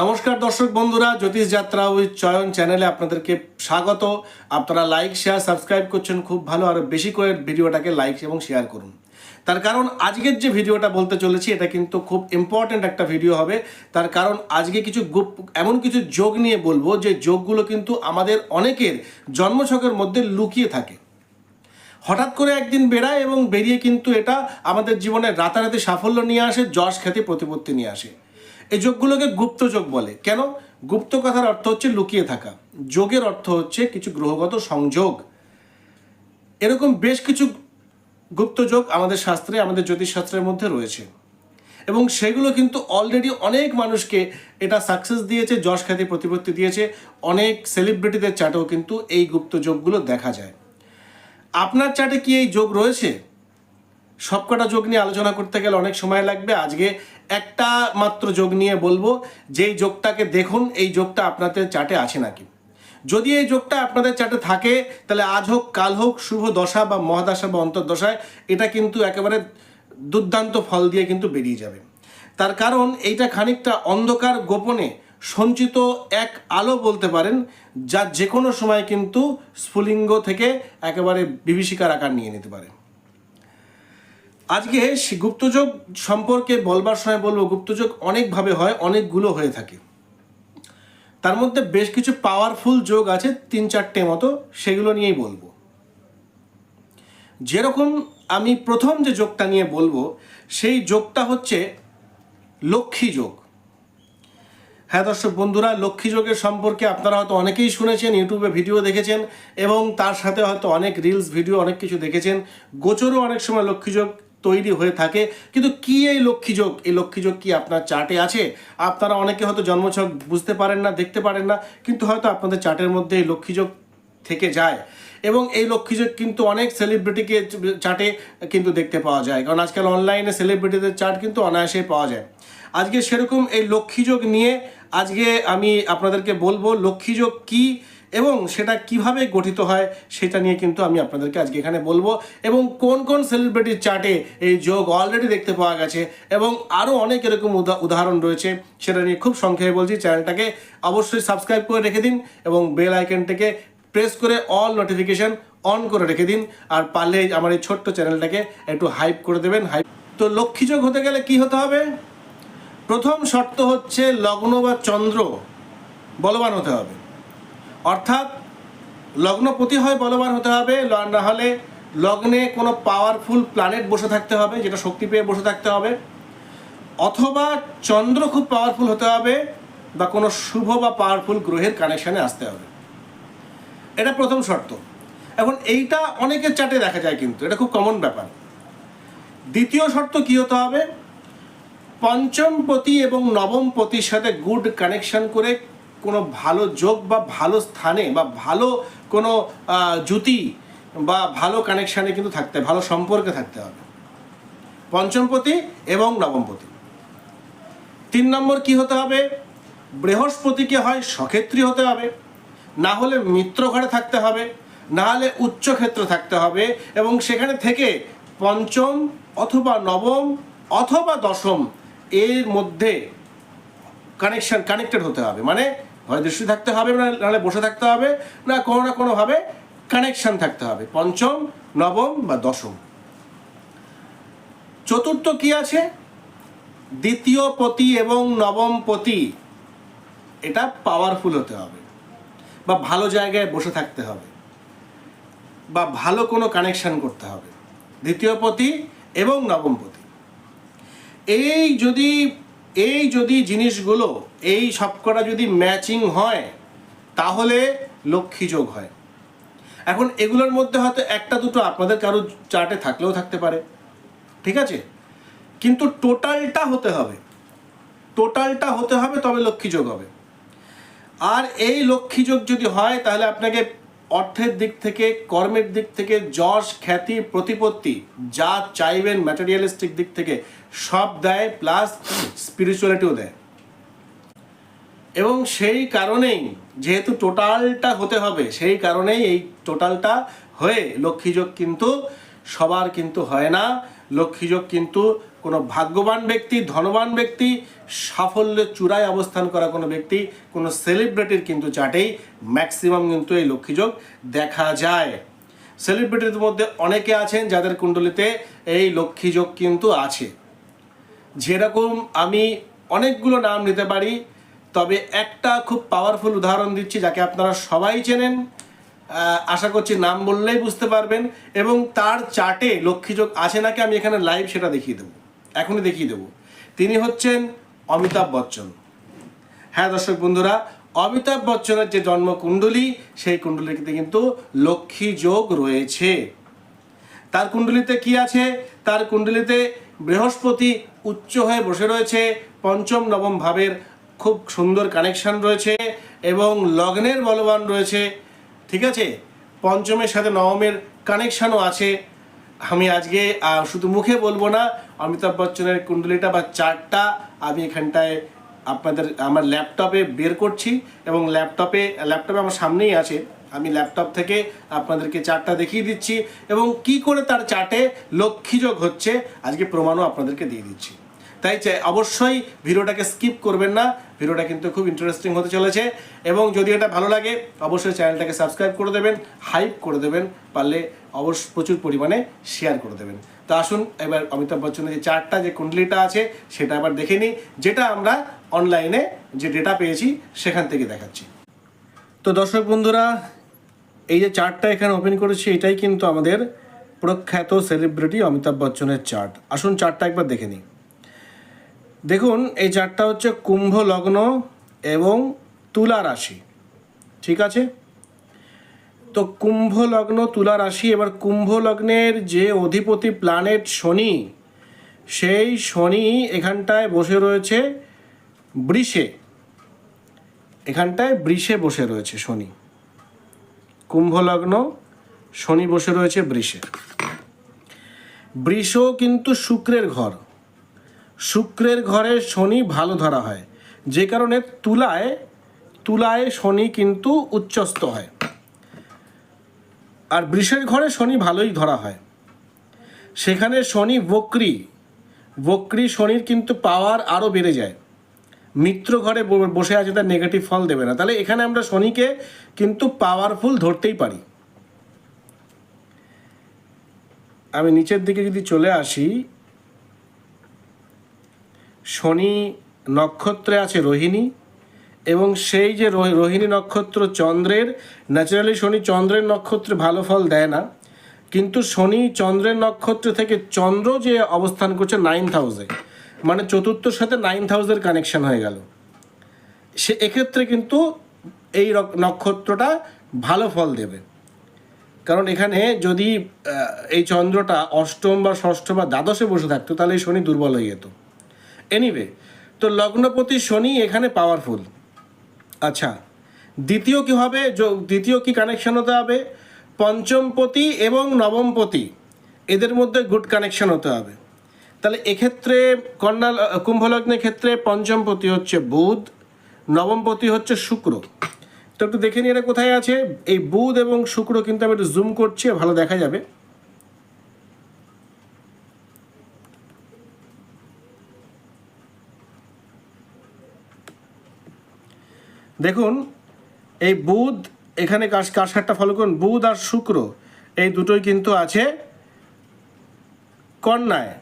নমস্কার দর্শক বন্ধুরা, জ্যোতিষ যাত্রা উইথ চয়ন চ্যানেলে আপনাদেরকে স্বাগত। আপনারা লাইক, শেয়ার, সাবস্ক্রাইব করছেন খুব ভালো, আর বেশি করে ভিডিওটাকে লাইক এবং শেয়ার করুন। তার কারণ আজকের যে ভিডিওটা বলতে চলেছি, এটা কিন্তু খুব ইম্পর্ট্যান্ট একটা ভিডিও হবে। তার কারণ আজকে কিছু গুপ, এমন কিছু যোগ নিয়ে বলব, যে যোগগুলো কিন্তু আমাদের অনেকের জন্মছকের মধ্যে লুকিয়ে থাকে। হঠাৎ করে একদিন বেড়ায় এবং বেরিয়ে কিন্তু এটা আমাদের জীবনে রাতারাতি সাফল্য নিয়ে আসে, যশ খ্যাতি প্রতিপত্তি নিয়ে আসে। এই যোগগুলোকে গুপ্ত যোগ বলে। কেন? গুপ্ত কথার অর্থ হচ্ছে লুকিয়ে থাকা। যোগের অর্থ হচ্ছে কিছু গ্রহগত সংযোগ। এরকম বেশ কিছু গুপ্ত যোগ আমাদের শাস্ত্রে, আমাদের জ্যোতিষশাস্ত্রের মধ্যে রয়েছে। এবং সেগুলো কিন্তু অলরেডি অনেক মানুষকে এটা সাকসেস দিয়েছে, যশ খ্যাতি প্রতিপত্তি দিয়েছে। অনেক সেলিব্রিটিদের চাটেও কিন্তু এই গুপ্ত যোগগুলো দেখা যায়। আপনার চাটে কি এই যোগ রয়েছে? সবকটা যোগ নিয়ে আলোচনা করতে গেলে অনেক সময় লাগবে। আজকে একটা মাত্র যোগ নিয়ে বলব, যেই যোগটাকে দেখুন, এই যোগটা আপনাদের চাটে আছে নাকি? যদি এই যোগটা আপনাদের চাটে থাকে, তাহলে আজ হোক, কাল হোক, শুভ দশা বা মহাদশা বা অন্তর্দশায়, এটা কিন্তু একেবারে দুর্দান্ত ফল দিয়ে কিন্তু বেরিয়ে যাবে। তার কারণ, এইটা খানিকটা অন্ধকার গোপনে সঞ্চিত এক আলো বলতে পারেন, যা যে কোনো সময় কিন্তু স্ফুলিঙ্গ থেকে একেবারে বিভীষিকার আকার নিয়ে নিতে পারে। আজকে গুপ্তযোগ সম্পর্কে বলবার সময় বলব গুপ্তযোগ অনেকভাবে হয়, অনেকগুলো হয়ে থাকে। তার মধ্যে বেশ কিছু পাওয়ারফুল যোগ আছে, তিন চারটে মতো, সেগুলো নিয়েই বলব। যেরকম আমি প্রথম যে যোগটা নিয়ে বলব, সেই যোগটা হচ্ছে লক্ষ্মী যোগ। হ্যাঁ দর্শক বন্ধুরা, লক্ষ্মী যোগের সম্পর্কে আপনারা হয়তো অনেকেই শুনেছেন, ইউটিউবে ভিডিও দেখেছেন, এবং তার সাথে হয়তো অনেক রিলস ভিডিও অনেক কিছু দেখেছেন। গোচরও অনেক সময় লক্ষ্মী যোগ তৈরি হয়ে থাকে। কিন্তু কি এই লক্ষ্মীযোগ এই লক্ষ্মীযোগ কি আপনার চার্টে আছে? আপনারা অনেকে হয়তো জন্মছক বুঝতে পারেন না, দেখতে পারেন না, কিন্তু হয়তো আপনাদের চার্টের মধ্যে এই লক্ষ্মী যোগ থেকে যায়। এবং এই লক্ষ্মীযোগ কিন্তু অনেক সেলিব্রিটিকে চার্টে কিন্তু দেখতে পাওয়া যায়। কারণ আজকাল অনলাইনে সেলিব্রিটিদের চার্ট কিন্তু অনায়াসে পাওয়া যায়। আজকে সেরকম এই লক্ষ্মীযোগ নিয়ে আজকে আমি আপনাদেরকে বলব লক্ষ্মীযোগ কি এবং সেটা কীভাবে গঠিত হয় সেটা নিয়ে কিন্তু আমি আপনাদেরকে আজকে এখানে বলব। এবং কোন কোন সেলিব্রিটির চার্টে এই যোগ অলরেডি দেখতে পাওয়া গেছে এবং আরও অনেক এরকম উদা- উদাহরণ রয়েছে, সেটা নিয়ে খুব সংক্ষেপে বলছি। চ্যানেলটাকে অবশ্যই সাবস্ক্রাইব করে রেখে দিন এবং বেল আইকনটাকে প্রেস করে অল নোটিফিকেশন অন করে রেখে দিন। আর পারলে আমার এই ছোট্ট চ্যানেলটাকে একটু হাইপ করে দেবেন। হাইপ তো লক্ষ্মীযোগ হতে গেলে কি হতে হবে? প্রথম শর্ত হচ্ছে লগ্ন বা চন্দ্র বলবান হতে হবে। অর্থাৎ লগ্নপতি হয় বলবান হতে হবে না হলে লগ্নে কোনো পাওয়ারফুল প্ল্যানেট বসে থাকতে হবে, যেটা শক্তি পেয়ে বসে থাকতে হবে। অথবা চন্দ্র খুব পাওয়ারফুল হতে হবে বা কোনো শুভ বা পাওয়ারফুল গ্রহের কানেকশানে আসতে হবে। এটা প্রথম শর্ত। এখন এইটা অনেকের চাটে দেখা যায় কিন্তু, এটা খুব কমন ব্যাপার। দ্বিতীয় শর্ত কি হতে হবে? পঞ্চম পতি এবং নবম পতির সাথে গুড কানেকশন করে কোনো ভালো যোগ বা ভালো স্থানে বা ভালো কোনো জুতি বা ভালো কানেকশানে কিন্তু থাকতে, ভালো সম্পর্কে থাকতে হবে। পঞ্চমপতি এবং নবমপতি। তিন নম্বর কি হতে হবে? বৃহস্পতিকে হয় সক্ষেত্রী হতে হবে। না হলে মিত্র ঘরে থাকতে হবে, না হলে উচ্চ ক্ষেত্র থাকতে হবে এবং সেখানে থেকে পঞ্চম অথবা নবম অথবা দশম এর মধ্যে কানেকশন কানেক্টেড হতে হবে। মানে হয় দৃষ্টি থাকতে হবে, না নাহলে বসে থাকতে হবে, না কোনো না কোনোভাবে কানেকশন থাকতে হবে। পঞ্চম, নবম বা দশম। চতুর্থ কি আছে? দ্বিতীয় পতি এবং নবম পতি, এটা পাওয়ারফুল হতে হবে বা ভালো জায়গায় বসে থাকতে হবে বা ভালো কোনো কানেকশন করতে হবে। দ্বিতীয় পতি এবং নবম পতি। এই যদি এই যদি জিনিসগুলো, এই সবকটা যদি ম্যাচিং হয়, তাহলে লক্ষ্মী যোগ হয়। এখন এগুলোর মধ্যে হয়তো একটা দুটো আপনাদের কারও চার্টে থাকলেও থাকতে পারে। ঠিক আছে? কিন্তু টোটালটা হতে হবে। টোটালটা হতে হবে, তবে লক্ষ্মী যোগ হবে। আর এই লক্ষ্মী যোগ যদি হয়, তাহলে আপনাকে অর্থের দিক থেকে, কর্মের দিক থেকে, যশ, খ্যাতি, প্রতিপত্তি, যা চাইবেন ম্যাটেরিয়ালিস্টিক দিক থেকে, সব দেয় প্লাস স্পিরিচুয়ালিটিও দেয়। এবং সেই কারণেই, যেহেতু টোটালটা হতে হবে, সেই কারণেই এই টোটালটা হয়ে লক্ষ্মীযোগ কিন্তু, সবার কিন্তু হয় না। লক্ষ্মীযোগ কিন্তু কোনো ভাগ্যবান ব্যক্তি, ধনবান ব্যক্তি, সাফল্যের চূড়ায় অবস্থান করা কোনো ব্যক্তি, কোনো সেলিব্রিটির কিন্তু চার্টেই ম্যাক্সিমাম কিন্তু এই লক্ষ্মীযোগ দেখা যায়। সেলিব্রিটির মধ্যে অনেকে আছেন যাদের কুণ্ডলিতে এই লক্ষ্মীযোগ কিন্তু আছে। যেরকম আমি অনেকগুলো নাম নিতে পারি, তবে একটা খুব পাওয়ারফুল উদাহরণ দিচ্ছি যাকে আপনারা সবাই চেনেন। আশা করছি নাম বললেই বুঝতে পারবেন এবং তার চার্টে লক্ষ্মীযোগ আছে নাকি আমি এখানে লাইভ সেটা দেখিয়ে দেবো। এখনই দেখিয়ে দেবো। তিনি হচ্ছেন অমিতাভ বচ্চন। হ্যাঁ দর্শক বন্ধুরা, অমিতাভ বচ্চনের যে জন্ম কুণ্ডলী সেই কুণ্ডলীতে কিন্তু লক্ষ্মী যোগ রয়েছে। তার কুণ্ডলিতে কি আছে? তার কুণ্ডলিতে বৃহস্পতি উচ্চ হয়ে বসে রয়েছে, পঞ্চম নবম ভাবের খুব সুন্দর কানেকশন রয়েছে এবং লগ্নের বলবান রয়েছে। ঠিক আছে? পঞ্চমের সাথে নবমের কানেকশনও আছে। আমি আজকে শুধু মুখে বলব না অমিতাভ বচ্চনের কুণ্ডলিটা বা চার্টটা আমি এখানটায় আপনাদের, আমার ল্যাপটপে বের করছি এবং ল্যাপটপে ল্যাপটপে আমার সামনেই আছে। আমি ল্যাপটপ থেকে আপনাদেরকে চার্টটা দেখিয়ে দিচ্ছি এবং কি করে তার চার্টে লক্ষ্মীযোগ হচ্ছে, আজকে প্রমাণও আপনাদেরকে দিয়ে দিচ্ছি। তাই চাই অবশ্যই ভিডিওটাকে স্কিপ করবেন না, ভিডিওটা কিন্তু খুব ইন্টারেস্টিং হতে চলেছে এবং যদি এটা ভালো লাগে, অবশ্যই চ্যানেলটাকে সাবস্ক্রাইব করে দেবেন হাইপ করে দেবেন, পারলে অবশ্য প্রচুর পরিমাণে শেয়ার করে দেবেন। তো আসুন, এবার অমিতাভ বচ্চনের যে চার্টটা যে কুণ্ডলিটা আছে, সেটা আবার দেখে নিই, যেটা আমরা অনলাইনে যে ডেটা পেয়েছি, সেখান থেকে দেখাচ্ছি। তো দর্শক বন্ধুরা, এই যে চার্টটা এখানে ওপেন করেছি, এটাই কিন্তু আমাদের প্রখ্যাত সেলিব্রিটি অমিতাভ বচ্চনের চার্ট আসুন চার্টটা একবার দেখে নিই। দেখুন, এই চার্টটা হচ্ছে কুম্ভ লগ্ন এবং তুলা রাশি। ঠিক আছে? তো কুম্ভ লগ্ন তুলা রাশি, এবার কুম্ভ লগ্নের যে অধিপতি প্ল্যানেট শনি, সেই শনি এখানটায় বসে রয়েছে বৃষে। এখানটায় বৃষে বসে রয়েছে শনি। কুম্ভ লগ্ন শনি বসে রয়েছে বৃষে। বৃষ কিন্তু শুক্রের ঘর। শুক্রের ঘরে শনি ভালো ধরা হয়। যে কারণে তুলায় তুলায় শনি কিন্তু উচ্চস্ত হয়। আর বৃষের ঘরে শনি ভালোই ধরা হয়। সেখানে শনি বক্রি। বক্রি শনির কিন্তু পাওয়ার আরও বেড়ে যায়। মিত্র ঘরে বসে আছে তার নেগেটিভ ফল দেবে না। তাহলে এখানে আমরা শনিকে কিন্তু পাওয়ারফুল ধরতেই পারি। আমি নিচের দিকে যদি চলে আসি, শনি নক্ষত্রে আছে রোহিণী এবং সেই যে রোহিণী নক্ষত্র চন্দ্রের ন্যাচারালি শনি চন্দ্রের নক্ষত্রে ভালো ফল দেয় না। কিন্তু শনি চন্দ্রের নক্ষত্র থেকে চন্দ্র যে অবস্থান করছে নাইন হাউসে মানে চতুর্থর সাথে নাইন হাউসের কানেকশন হয়ে গেল। সে এক্ষেত্রে কিন্তু এই নক্ষত্রটা ভালো ফল দেবে। কারণ এখানে যদি এই চন্দ্রটা অষ্টম বা ষষ্ঠ বা দ্বাদশে বসে থাকতো, তাহলে শনি দুর্বল হয়ে যেত। এনিওয়ে তো লগ্নপতি শনি এখানে পাওয়ারফুল আচ্ছা দ্বিতীয় কি হবে? দ্বিতীয় কি কানেকশন হতে হবে? পঞ্চমপতি এবং নবমপতি, এদের মধ্যে গুড কানেকশন হতে হবে। তাহলে এক্ষেত্রে কন্যা কুম্ভলগ্নের ক্ষেত্রে পঞ্চমপতি হচ্ছে বুধ, নবমপতি হচ্ছে শুক্র। তো একটু দেখে নিয়ে এটা কোথায় আছে? এই বুধ এবং শুক্র কিন্তু আমি একটু জুম করছি, ভালো দেখা যাবে। দেখুন, এই বুধ, এখানে কার কারসারটা ফলো করুন। বুধ আর শুক্র, এই দুটোই কিন্তু আছে কন্যায়।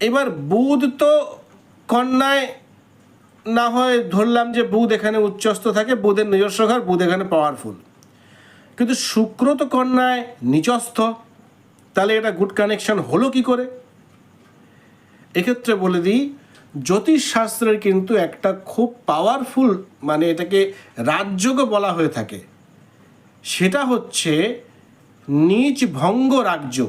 এবার বুধ তো কন্যায় না হয় ধরলাম যে বুধ এখানে উচ্চস্থ থাকে, বুধের নিজস্ব ঘর, বুধ এখানে পাওয়ারফুল কিন্তু শুক্র তো কন্যায়, নিচস্থ। তাহলে এটা গুড কানেকশন হলো কি করে? এক্ষেত্রে বলে দিই জ্যোতিষশাস্ত্রের কিন্তু একটা খুব পাওয়ারফুল মানে এটাকে রাজযোগও বলা হয়ে থাকে। সেটা হচ্ছে নিজ ভঙ্গ রাজ্য।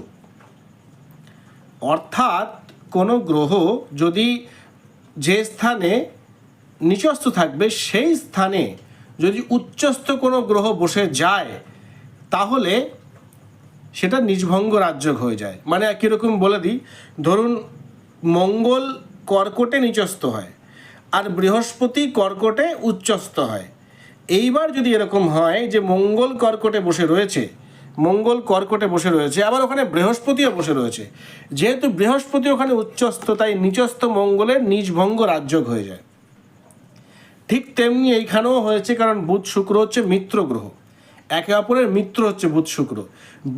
অর্থাৎ কোনো গ্রহ যদি যে স্থানে নিচস্থ থাকবে, সেই স্থানে যদি উচ্চস্থ কোনো গ্রহ বসে যায়, তাহলে সেটা নিজভঙ্গ রাজ্যক হয়ে যায়। মানে একই রকম বলে দিই, ধরুন মঙ্গল কর্কটে নিচস্থ হয় আর বৃহস্পতি কর্কটে উচ্চস্থ হয়। এইবার যদি এরকম হয় যে মঙ্গল কর্কটে বসে রয়েছে, মঙ্গল কর্কটে বসে রয়েছে, আবার ওখানে বৃহস্পতিও বসে রয়েছে, যেহেতু বৃহস্পতি ওখানে উচ্চস্থ, তাই নিচস্থ মঙ্গলের নিজভঙ্গ রাজ্যক হয়ে যায়। ঠিক তেমনি এইখানেও হয়েছে, কারণ বুধ শুক্র হচ্ছে মিত্র গ্রহ। একে অপরের মিত্র হচ্ছে বুধ শুক্র।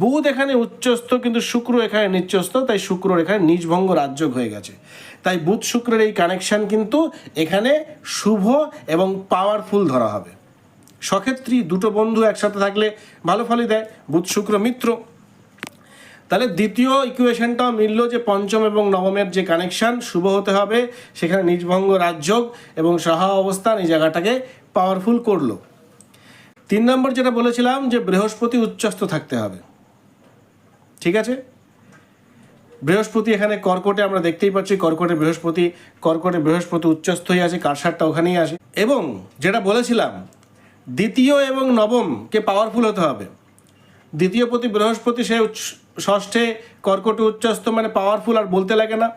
বুধ এখানে উচ্চস্থ, কিন্তু শুক্র এখানে নিচস্থ, তাই শুক্র এখানে নিজভঙ্গ রাজ্যক হয়ে গেছে। তাই বুধ শুক্রের এই কানেকশন কিন্তু এখানে শুভ এবং পাওয়ারফুল ধরা হবে। সক্ষেত্রী দুটো বন্ধু একসাথে থাকলে ভালো ফলই দেয়, বুধ শুক্র মিত্র। তাহলে দ্বিতীয় ইকুয়েশনটাও মিলল যে পঞ্চম এবং নবমের যে কানেকশন শুভ হতে হবে, সেখানে নিজভঙ্গ রাজযোগ এবং সহা অবস্থান এই জায়গাটাকে পাওয়ারফুল করল। তিন নম্বর যেটা বলেছিলাম যে বৃহস্পতি উচ্চস্থ থাকতে হবে। ঠিক আছে? বৃহস্পতি এখানে কর্কটে আমরা দেখতেই পাচ্ছি, কর্কটে বৃহস্পতি কর্কটে বৃহস্পতি উচ্চস্থ হয়ে আছে কারসারটা ওখানেই আসে এবং যেটা বলেছিলাম, দ্বিতীয় এবং নবমকে পাওয়ারফুল হতে হবে। দ্বিতীয় প্রতি বৃহস্পতি সে ষষ্ঠে কর্কটে উচ্চস্থ মানে পাওয়ারফুল আর বলতে লাগে না।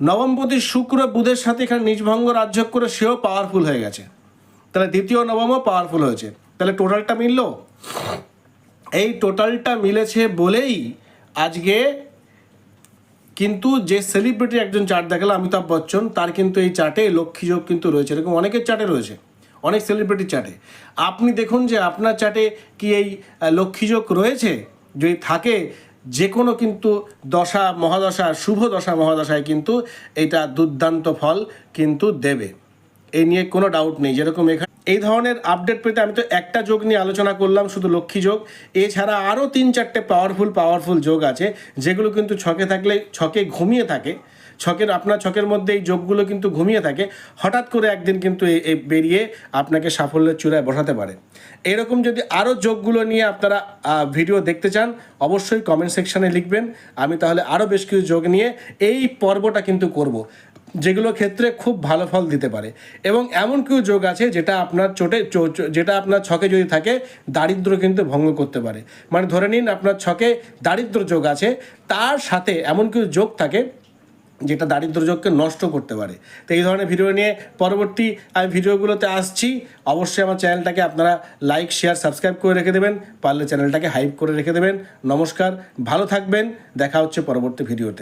নবমপতি শুক্র বুধের সাথে এখানে নিজভঙ্গ রাজ্য করে সেও পাওয়ারফুল হয়ে গেছে। তাহলে দ্বিতীয় নবমও পাওয়ারফুল হয়েছে। তাহলে টোটালটা মিলল? এই টোটালটা মিলেছে বলেই আজকে কিন্তু যে সেলিব্রিটি একজন চার্ট দেখাল, অমিতাভ বচ্চন, তার কিন্তু এই চার্টে লক্ষ্মী যোগ কিন্তু রয়েছে। এরকম অনেকের চার্টে রয়েছে, অনেক সেলিব্রিটির চার্টে আপনি দেখুন যে আপনার চার্টে কি এই লক্ষ্মী যোগ রয়েছে? যদি থাকে যে কোনো কিন্তু দশা, মহাদশা, শুভ দশা, মহাদশায় কিন্তু এটা দুর্দান্ত ফল কিন্তু দেবে। এই নিয়ে কোনো ডাউট নেই। যেরকম এখানে এই ধরনের আপডেট পেতে আমি তো একটা যোগ নিয়ে আলোচনা করলাম, শুধু লক্ষ্মী যোগ। এছাড়া আরও তিন চারটে পাওয়ারফুল পাওয়ারফুল যোগ আছে, যেগুলো কিন্তু ছকে থাকলে, ছকে ঘুমিয়ে থাকে। ছকের, আপনার ছকের মধ্যে এই যোগগুলো কিন্তু ঘুমিয়ে থাকে। হঠাৎ করে একদিন কিন্তু বেরিয়ে আপনাকে সাফল্যের চূড়ায় বসাতে পারে। এরকম যদি আরও যোগগুলো নিয়ে আপনারা ভিডিও দেখতে চান, অবশ্যই কমেন্ট সেকশনে লিখবেন। আমি তাহলে আরও বেশ কিছু যোগ নিয়ে এই পর্বটা কিন্তু করব। যেগুলো ক্ষেত্রে খুব ভালো ফল দিতে পারে। এবং এমন কিছু যোগ আছে যেটা আপনার চোটে যেটা আপনার ছকে যদি থাকে, দারিদ্র কিন্তু ভঙ্গ করতে পারে। মানে ধরে নিন আপনার ছকে দারিদ্র যোগ আছে, তার সাথে এমন কিছু যোগ থাকে, যেটা দারিদ্র যোগকে নষ্ট করতে পারে। তো এই ধরনের ভিডিও নিয়ে পরবর্তী আমি ভিডিওগুলোতে আসছি। অবশ্যই আমার চ্যানেলটাকে আপনারা লাইক শেয়ার সাবস্ক্রাইব করে রেখে দেবেন। পারলে চ্যানেলটাকে হাইপ করে রেখে দেবেন। নমস্কার, ভালো থাকবেন। দেখা হচ্ছে পরবর্তী ভিডিওতে